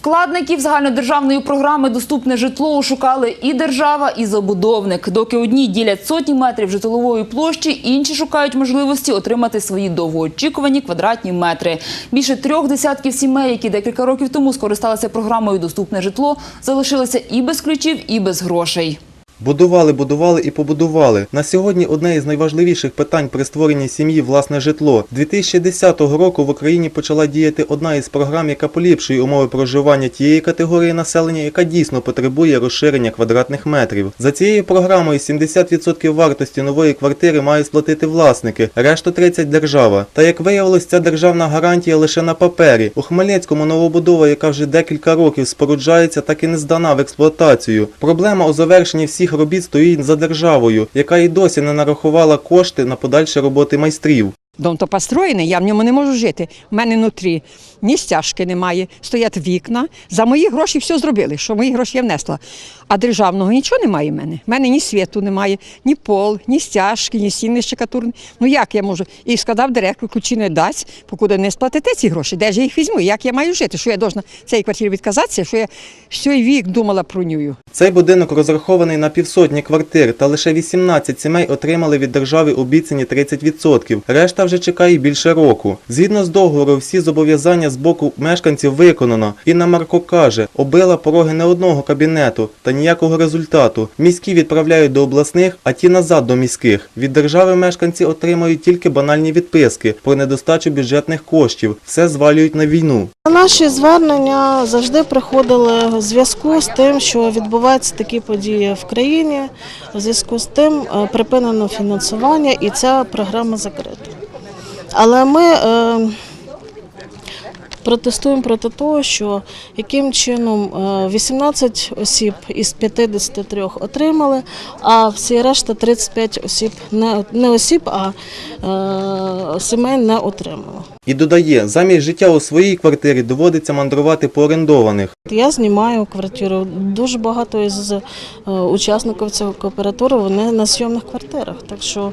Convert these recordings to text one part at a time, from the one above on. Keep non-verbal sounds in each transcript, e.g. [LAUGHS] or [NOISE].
Вкладників загальнодержавної програми Доступне житло шукали і держава, і забудовник. Доки одні ділять сотні метрів житлової площі, інші шукають можливості отримати свої довгоочікувані квадратні метри. Більше трьох десятків сімей, які декілька років тому скористалися програмою Доступне житло, залишилися і без ключів, і без грошей. Будували, будували і побудували. На сьогодні одне із найважливіших питань при створенні сім'ї власне житло. 2010 року в Україні почала діяти одна із програм, яка поліпшує умови проживання тієї категорії населення, яка дійсно потребує розширення квадратних метрів. За цією програмою 70% вартості нової квартири мають сплатити власники, решту 30 держава. Та як виявилось, ця державна гарантія лише на папері. У Хмельницькому новобудова, яка вже декілька років споруджається, так і не здана в експлуатацію. Проблема у завершенні всіх робіт стоїть за державою, яка і досі не нарахувала кошти на подальші роботи майстрів. Дом то построєний, я в ньому не можу жити. У мене внутрі ні стяжки немає, стоять вікна. За мої гроші все зробили, що мої гроші я внесла. А державного нічого немає в мене. У мене ні світу немає, ні пол, ні стяжки, ні стіни щекатурні. Ну як я можу? І сказав директор, ключі не дасть, покуди не сплатите ці гроші. Де ж я їх візьму? Як я маю жити? Що я должна цієї квартири відказатися? Що я всій вік думала про нього? Цей будинок розрахований на півсотні квартир, та лише 18 сімей отримали від держави обіцяні 30%. Решта вже чекає більше року. Згідно з договору, всі зобов'язання з боку мешканців виконано. Інна Марко каже, обила пороги не одного кабінету та ніякого результату. Міські відправляють до обласних, а ті назад до міських. Від держави мешканці отримують тільки банальні відписки про недостачу бюджетних коштів. Все звалюють на війну. Наші звернення завжди приходили в зв'язку з тим, що відбуваються такі події в країні. В зв'язку з тим е, припинено фінансування і ця програма закрита. Але ми е, протестуємо проти того, що яким чином е, 18 осіб із 53 отримали, а всі решта 35 осіб не, не осіб, а е, сімей не отримали. І додає, замість життя у своїй квартирі доводиться мандрувати по орендованих. Я знімаю квартиру. Дуже багато із е, учасників цього кооперативу вони на зйомних квартирах. Так що е,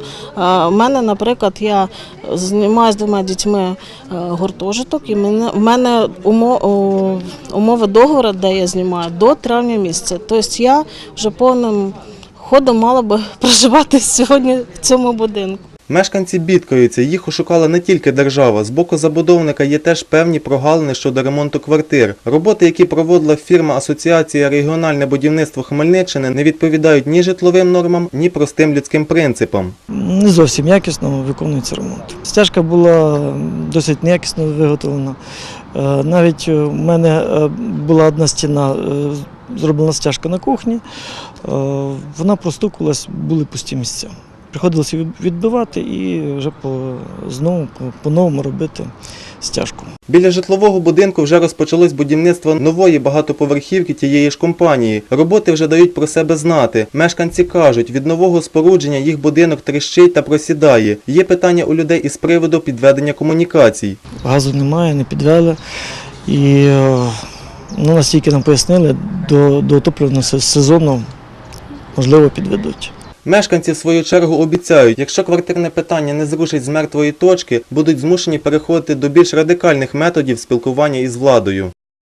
в мене, наприклад, я знімаю з двома дітьми е, гуртожиток, і мене, в мене умо, умови договору, де я знімаю, до травня місяця. Тобто я вже повним ходом мала би [LAUGHS] проживати сьогодні в цьому будинку. Мешканці бідкаються, їх ошукала не тільки держава. З боку забудовника є теж певні прогалини щодо ремонту квартир. Роботи, які проводила фірма Асоціація регіональне будівництво Хмельниччини, не відповідають ні житловим нормам, ні простим людським принципам. не зовсім якісно виконується ремонт. Стяжка була досить неякісно виготовлена. Е, Навіть у мене е, була одна стіна, е, зроблена стяжка на кухні, е, вона простукувалась, були пусті місця. Приходилося відбивати і вже по, знову по- по-новому робити стяжку. Біля житлового будинку вже розпочалось будівництво нової багатоповерхівки тієї ж компанії. Роботи вже дають про себе знати. Мешканці кажуть, від нового спорудження їх будинок тріщить та просідає. Є питання у людей із приводу підведення комунікацій. Газу немає, не підвели. І е, ну, настільки нам пояснили, до, до опалювального сезону можливо підведуть. Мешканці, в свою чергу, обіцяють, якщо квартирне питання не зрушить з мертвої точки, будуть змушені переходити до більш радикальних методів спілкування із владою.